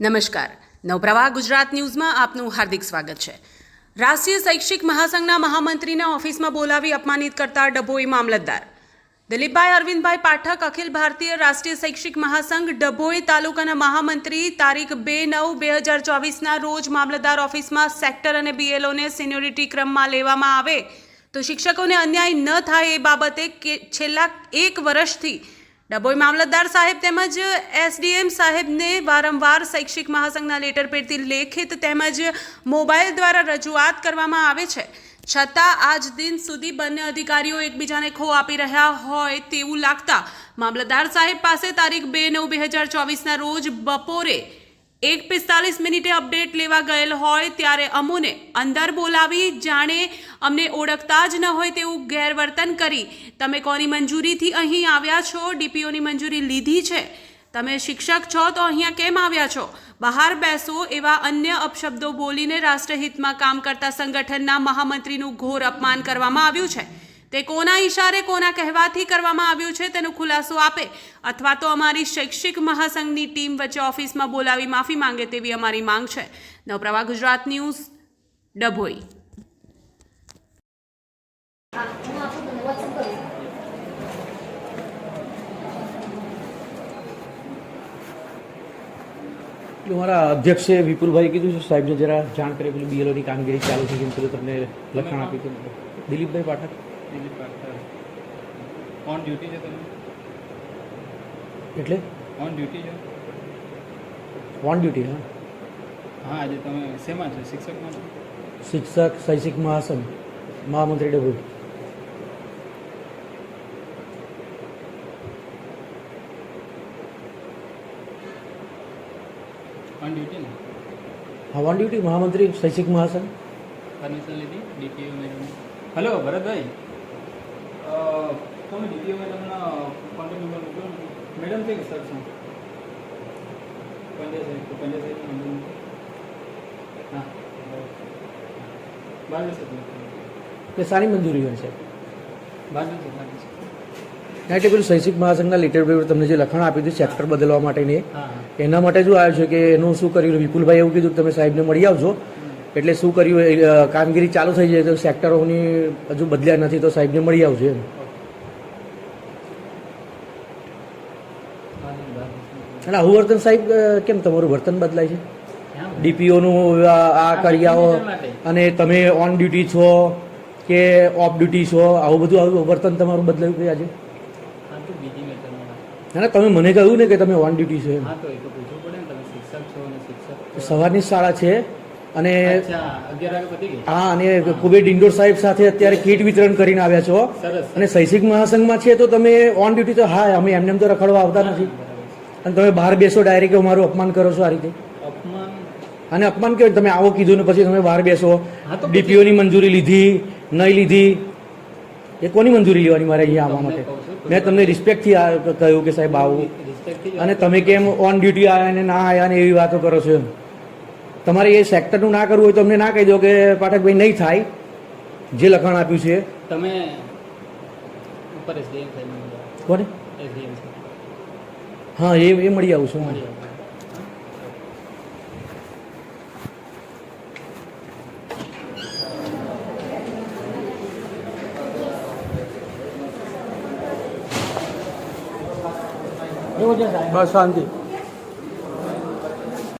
નમસ્કાર. નવપ્રવાહ ગુજરાત ન્યૂઝમાં આપનું હાર્દિક સ્વાગત છે. રાષ્ટ્રીય શૈક્ષિક મહાસંઘના મહામંત્રીના ઓફિસમાં બોલાવી અપમાનિત કરતા ડભોઈ મામલતદાર. દિલીપભાઈ અરવિંદભાઈ પાઠક, અખિલ ભારતીય રાષ્ટ્રીય શૈક્ષિક મહાસંઘ, ડભોઈ તાલુકાના મહામંત્રી, તારીખ બે નવ બે હજાર ચોવીસના રોજ મામલતદાર ઓફિસમાં સેક્ટર અને બીએલઓને સિન્યોરિટી ક્રમમાં લેવામાં આવે તો શિક્ષકોને અન્યાય ન થાય એ બાબતે કે, છેલ્લા એક વર્ષથી ડભોઈ મામલતદાર સાહેબ તેમજ એસડીએમ સાહેબને વારંવાર શૈક્ષિક મહાસંઘના લેટર પેડથી લેખિત તેમજ મોબાઈલ દ્વારા રજૂઆત કરવામાં આવે છે. છતાં આજ દિન સુધી બંને અધિકારીઓ એકબીજાને ખો આપી રહ્યા હોય તેવું લાગતા મામલતદાર સાહેબ પાસે તારીખ બે નવ બે હજાર ચોવીસના રોજ બપોરે એક પિસ્તાલીસ મિનિટે અપડેટ લેવા ગયેલ હોય ત્યારે અમુને અંદર બોલાવી, જાણે અમને ઓળખતા જ ન હોય તેવું ગેરવર્તન કરી. તમે કોની મંજૂરીથી અહીં આવ્યા છો? ડીપીઓની મંજૂરી લીધી છે. તમે શિક્ષક છો તો અહીંયા કેમ આવ્યા છો? બહાર બેસો એવા અન્ય અપશબ્દો બોલીને રાષ્ટ્રહિતમાં કામ કરતા સંગઠનના મહામંત્રીનું ઘોર અપમાન કરવામાં આવ્યું છે. તે કોના ઇશારે કોના કહેવાથી કરવામાં આવ્યું છે તેનો ખુલાસો આપે અથવા તો અમારી શૈક્ષિક મહાસંઘની ટીમ વચ્ચે ઓફિસમાં બોલાવી માફી માંગે તેવી અમારી માંગ છે. નવપ્રવાહ ગુજરાત ન્યૂઝ, ડભોઈ. આપું એટલે મારા અધ્યક્ષે વિપુલભાઈ કીધું છે, સાહેબને જરા જાણ કરે પેલું બીએલઓની કામગીરી ચાલુ છે કેમ પેલું તમને લખાણ હતું. દિલીપભાઈ પાઠક. દિલીપ પાટકર ઓન ડ્યુટી છે તમે એટલે? ઓન ડ્યુટી છે? ઓન ડ્યુટી હા હા આજે તમે શેમાં છો? શિક્ષકમાં છો? શિક્ષક શૈક્ષિક મહાસંઘ મહામંત્રી ડભોઈ. ઓન ડ્યુટી ને? હા ઓન ડ્યુટી મહામંત્રી શૈક્ષિક મહાસંઘ. પરમિશન લીધી? DTO madam hello Bharatbhai. તમે ડીપીઓ તમને કોન્ટેક્ટ નંબર મોકલો મેડમ છે કે સર છે? સાહેબ તો હા. બાર સારી મંજૂરી હોય છે. બાર એટલે પેલું શૈક્ષિક મહાસંઘના લેટર પેપર તમને જે લખાણ આપ્યું હતું સેક્ટર બદલવા માટેની એના માટે શું આવ્યું છે કે એનું શું કર્યું? વિપુલભાઈ એવું કીધું તમે સાહેબને મળી આવજો. એટલે શું કર્યું? કામગીરી ચાલુ થઈ જાય તો સેક્ટરોની હજુ બદલ્યા નથી તો સાહેબને મળી આવજો એમ. અને આવું વર્તન સાહેબ કેમ તમારું વર્તન બદલાય છે? ડીપીઓનું આ કરી આવો અને તમે ઓન ડ્યુટી છો કે ઓફ ડ્યુટી છો આવું બધું આવું વર્તન તમારું બદલાયું કે આજે? ના તમે મને કહ્યું ને કે તમે ઓન ડ્યુટી છો એમ. સવારની શાળા છે અને હા અને કુબેર ડિંડોર સાહેબ સાથે અત્યારે કીટ વિતરણ કરીને આવ્યા છો. અને શૈક્ષિક મહાસંઘમાં છે તો તમે ઓન ડ્યુટી તો હા અમે એમને એમ તો રખડવા આવતા નથી. અને તમે બહાર બેસો ડાયરેક્ટ અમારું અપમાન કરો છો આ રીતે? અને અપમાન કેવું? તમે આવો કીધું ને પછી તમે બહાર બેસો. ડીપીઓની મંજૂરી લીધી નહીં લીધી. એ કોની મંજૂરી લેવાની મારે અહીંયા આવવા માટે? મેં તમને રિસ્પેક્ટથી કહ્યું કે સાહેબ આવું. અને તમે કેમ ઓન ડ્યુટી આવ્યા ને ના આવ્યા ને એવી વાતો કરો છો એમ? તમારે એ સેક્ટરનું ના કરવું હોય તો અમને ના કહી દો કે પાઠકભાઈ નહીં થાય જે લખાણ આપ્યું છે તમે કોને? હા એ એ મળી આવું છું. બસ શાંતિ.